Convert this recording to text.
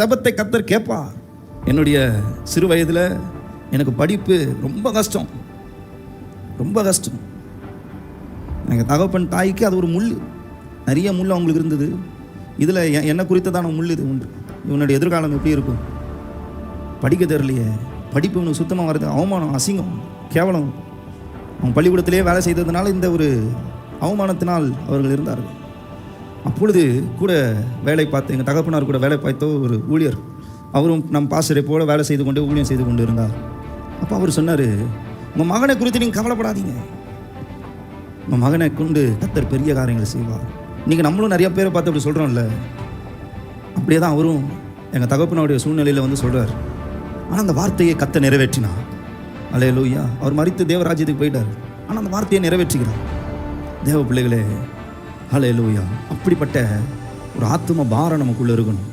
ஜபத்தை கத்தர் கேட்பா. என்னுடைய சிறு வயதில் எனக்கு படிப்பு ரொம்ப கஷ்டம். ரொம்ப கஷ்டம். எனக்கு தகப்பன் தாய்க்கு அது ஒரு முள். நிறைய முள் அவங்களுக்கு இருந்தது. இதில் என்ன குறித்ததான முள் இது உண்டு இவனுடைய எதிர்காலம் எப்படி இருக்கும்? படிக்க தெரியலையே. படிப்பு இவனுக்கு சுத்தமாக வருது அவமானம் அசிங்கம் கேவலம். அவன் பள்ளிக்கூடத்திலே வேலை செய்ததுனால இந்த ஒரு அவமானத்தினால் அவர்கள் இருந்தார்கள். அப்பொழுது கூட வேலை பார்த்து எங்கள் தகப்பனார் கூட வேலை பார்த்த ஒரு ஊழியர். அவரும் நம் பாசரை போல வேலை செய்து கொண்டு ஊழியம் செய்து கொண்டு இருந்தார். அப்போ அவர் சொன்னார் உங்கள் மகனை குறித்து நீங்கள் கவலைப்படாதீங்க. உங்கள் மகனை கொண்டு கத்தர் பெரிய காரியங்களை செய்வார். நீங்கள் நம்மளும் நிறைய பேரை பார்த்து அப்படி சொல்கிறோம்ல அப்படியே தான் அவரும் எங்கள் தகப்பனுடைய சூழ்நிலையில் வந்து சொல்கிறார் ஆனால் அந்த வார்த்தையை கத்த நிறைவேற்றினார். அலே லூயா அவர் மறித்து தேவராஜ்யத்துக்கு போயிட்டார். ஆனால் அந்த வார்த்தையை நிறைவேற்றுகிறார். தேவ பிள்ளைகளே ஹலே லூயா அப்படிப்பட்ட ஒரு ஆத்தும பாரம் நமக்குள்ளே இருக்கணும்.